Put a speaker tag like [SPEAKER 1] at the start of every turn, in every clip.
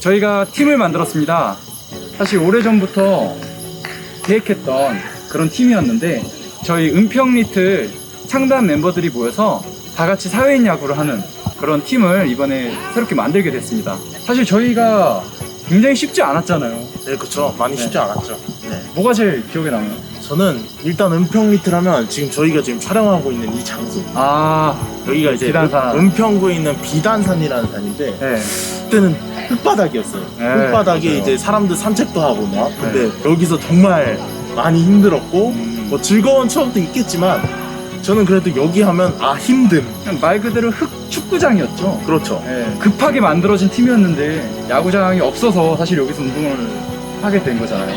[SPEAKER 1] 저희가 팀을 만들었습니다. 사실 오래전부터 계획했던 그런 팀이었는데 저희 은평 리틀 창단 멤버들이 모여서 다 같이 사회인 야구를 하는 그런 팀을 이번에 새롭게 만들게 됐습니다. 사실 저희가 굉장히 쉽지 않았잖아요.
[SPEAKER 2] 네, 그쵸. 많이
[SPEAKER 1] 네.
[SPEAKER 2] 쉽지 않았죠. 네.
[SPEAKER 1] 뭐가 제일 기억에 남아요?
[SPEAKER 2] 저는 일단 은평 리트라면 지금 저희가 지금 촬영하고 있는 이 장소.
[SPEAKER 1] 아,
[SPEAKER 2] 여기가 이제
[SPEAKER 1] 비단산.
[SPEAKER 2] 은- 은평구에 있는 비단산이라는 산인데
[SPEAKER 1] 네.
[SPEAKER 2] 그때는 흙바닥이었어요.
[SPEAKER 1] 네,
[SPEAKER 2] 흙바닥에
[SPEAKER 1] 맞아요.
[SPEAKER 2] 이제 사람들 산책도 하고 막. 근데 여기서 정말 많이 힘들었고
[SPEAKER 1] 음.
[SPEAKER 2] 뭐 즐거운 추억도 있겠지만 저는 그래도 여기 하면 아 힘듦.
[SPEAKER 1] 그냥 말 그대로 흙 축구장이었죠.
[SPEAKER 2] 그렇죠.
[SPEAKER 1] 네, 급하게 만들어진 팀이었는데 야구장이 없어서 사실 여기서 운동을 하게 된 거잖아요.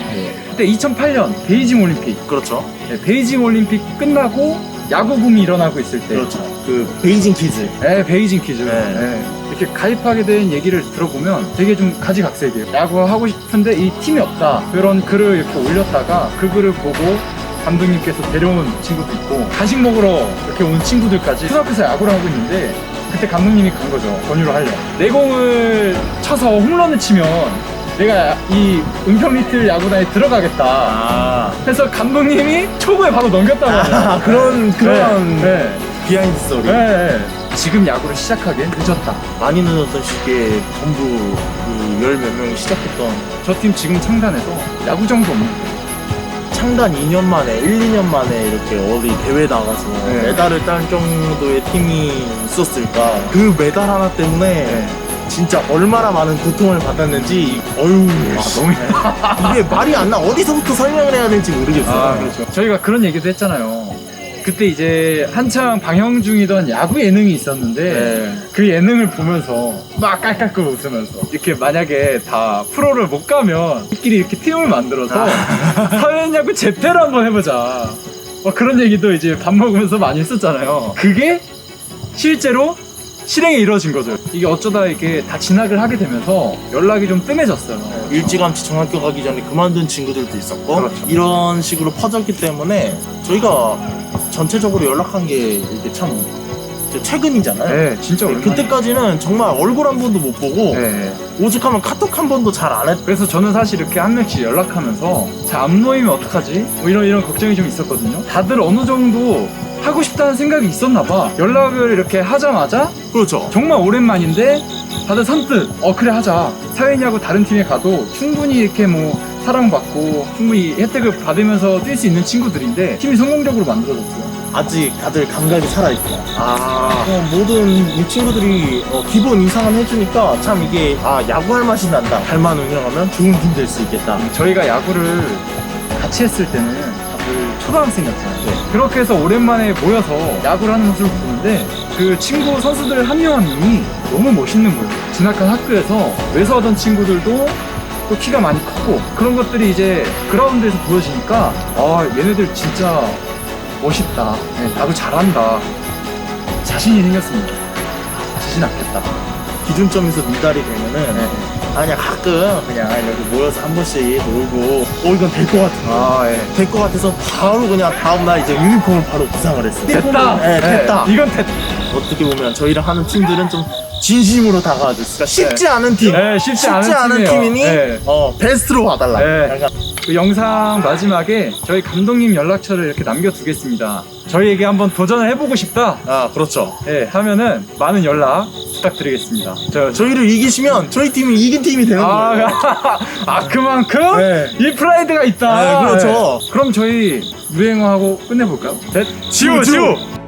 [SPEAKER 1] 그때 2008년 베이징 올림픽,
[SPEAKER 2] 그렇죠.
[SPEAKER 1] 네, 베이징 올림픽 끝나고 야구 붐이 일어나고 있을 때,
[SPEAKER 2] 그렇죠. 그 베이징 키즈.
[SPEAKER 1] 네, 베이징 퀴즈.
[SPEAKER 2] 네.
[SPEAKER 1] 네, 이렇게 가입하게 된 얘기를 들어보면 되게 좀 가지각색이에요. 야구 하고 싶은데 이 팀이 없다. 그런 글을 이렇게 올렸다가 그 글을 보고 감독님께서 데려온 친구도 있고 간식 먹으러 이렇게 온 친구들까지 초등학교에서 야구를 하고 있는데 그때 감독님이 간 거죠. 권유를 하려. 내공을 쳐서 홈런을 치면 내가 이 은평 리틀 야구단에 들어가겠다.
[SPEAKER 2] 아,
[SPEAKER 1] 해서 감독님이 초구에 바로 넘겼다고 하네요.
[SPEAKER 2] 아 그런 그런
[SPEAKER 1] 네.
[SPEAKER 2] 비하인드 스토리.
[SPEAKER 1] 네. 네. 지금 야구를 시작하기엔 늦었다.
[SPEAKER 2] 많이 늦었던 시기에 전부 그열몇 명이 시작했던
[SPEAKER 1] 저 팀 지금 창단해서 야구장도 없는.
[SPEAKER 2] 창단 2년 만에 1, 2년 만에 이렇게 어디 대회 나가서
[SPEAKER 1] 네.
[SPEAKER 2] 메달을 딸 정도의 팀이 있었을까 그 메달 하나 때문에 진짜 얼마나 많은 고통을 받았는지 어휴
[SPEAKER 1] 아,
[SPEAKER 2] 씨.
[SPEAKER 1] 너무
[SPEAKER 2] 이게 말이 안 나 어디서부터 설명을 해야 될지 모르겠어요
[SPEAKER 1] 아, 그렇죠. 저희가 그런 얘기도 했잖아요. 그때 이제 한창 방영 중이던 야구 예능이 있었는데
[SPEAKER 2] 네.
[SPEAKER 1] 그 예능을 보면서 막 깔깔깔 웃으면서 이렇게 만약에 다 프로를 못 가면 우리끼리 이렇게 팀을 만들어서
[SPEAKER 2] 아.
[SPEAKER 1] 사회인 야구 재패를 한번 해보자. 뭐 그런 얘기도 이제 밥 먹으면서 많이 했었잖아요. 그게 실제로 실행에 이루어진 거죠. 이게 어쩌다 이게 다 진학을 하게 되면서 연락이 좀 뜸해졌어요.
[SPEAKER 2] 일찌감치 중학교 가기 전에 그만둔 친구들도 있었고
[SPEAKER 1] 그렇죠.
[SPEAKER 2] 이런 식으로 퍼졌기 때문에 저희가 전체적으로 연락한 게 이게 참 최근이잖아요
[SPEAKER 1] 네, 진짜
[SPEAKER 2] 네,
[SPEAKER 1] 오랜만에.
[SPEAKER 2] 그때까지는 정말 얼굴 한 번도 못 보고
[SPEAKER 1] 네.
[SPEAKER 2] 오죽하면 카톡 한 번도 잘 안 했.
[SPEAKER 1] 그래서 저는 사실 이렇게 한 명씩 연락하면서 잘안 모이면 어떡하지? 뭐 이런 이런 걱정이 좀 있었거든요. 다들 어느 정도 하고 싶다는 생각이 있었나 봐. 연락을 이렇게 하자마자
[SPEAKER 2] 그렇죠.
[SPEAKER 1] 정말 오랜만인데 다들 선뜻 어 그래 하자. 사회냐고 다른 팀에 가도 충분히 이렇게 뭐 사랑받고 충분히 혜택을 받으면서 뛸 수 있는 친구들인데 팀이 성공적으로 만들어졌어요.
[SPEAKER 2] 아직 다들 감각이 살아있고
[SPEAKER 1] 아
[SPEAKER 2] 어, 모든 이 친구들이 어, 기본 이상은 해주니까 참 이게 아 야구할 맛이 난다. 잘만 운영하면 좋은 팀 될 수 있겠다.
[SPEAKER 1] 저희가 야구를 같이 했을 때는 다들 초등학생이었잖아요. 그렇게 해서 오랜만에 모여서 야구를 하는 모습을 보는데 그 친구 선수들 한 명 한 명이 너무 멋있는 거예요. 진학한 학교에서 외소하던 친구들도 또 키가 많이 컸고 그런 것들이 이제 그라운드에서 보여지니까 아 얘네들 진짜 멋있다. 네, 나도 잘한다. 자신이 생겼습니다. 아, 자신 않겠다.
[SPEAKER 2] 기준점에서 미달이 되면은
[SPEAKER 1] 네.
[SPEAKER 2] 아, 그냥 가끔 그냥 이렇게 모여서 한 번씩 놀고 어 이건 될 것 같아.
[SPEAKER 1] 아 예.
[SPEAKER 2] 될 것 같아서 바로 그냥 다음날 이제 유니폼을 바로 구상을 했어요.
[SPEAKER 1] 됐다.
[SPEAKER 2] 네, 됐다.
[SPEAKER 1] 네, 이건 됐다.
[SPEAKER 2] 어떻게 보면 저희랑 하는 팀들은 좀 진심으로 다가와줬으니까 쉽지 않은 팀.
[SPEAKER 1] 네, 쉽지 않은 팀이에요.
[SPEAKER 2] 팀이니
[SPEAKER 1] 네.
[SPEAKER 2] 어 베스트로 와달라.
[SPEAKER 1] 네.
[SPEAKER 2] 약간
[SPEAKER 1] 그 영상 마지막에 저희 감독님 연락처를 이렇게 남겨두겠습니다. 저희에게 한번 도전을 해보고 싶다.
[SPEAKER 2] 아 그렇죠.
[SPEAKER 1] 예, 하면은 많은 연락 부탁드리겠습니다. 저, 저,
[SPEAKER 2] 저희를 이기시면 저희 팀이 이긴 팀이 되는
[SPEAKER 1] 아,
[SPEAKER 2] 거예요.
[SPEAKER 1] 아, 그만큼
[SPEAKER 2] 네.
[SPEAKER 1] 이 프라이드가 있다.
[SPEAKER 2] 네, 그렇죠.
[SPEAKER 1] 예. 그럼 저희 유행어하고 끝내볼까요? 넷,
[SPEAKER 2] 지우, 지우.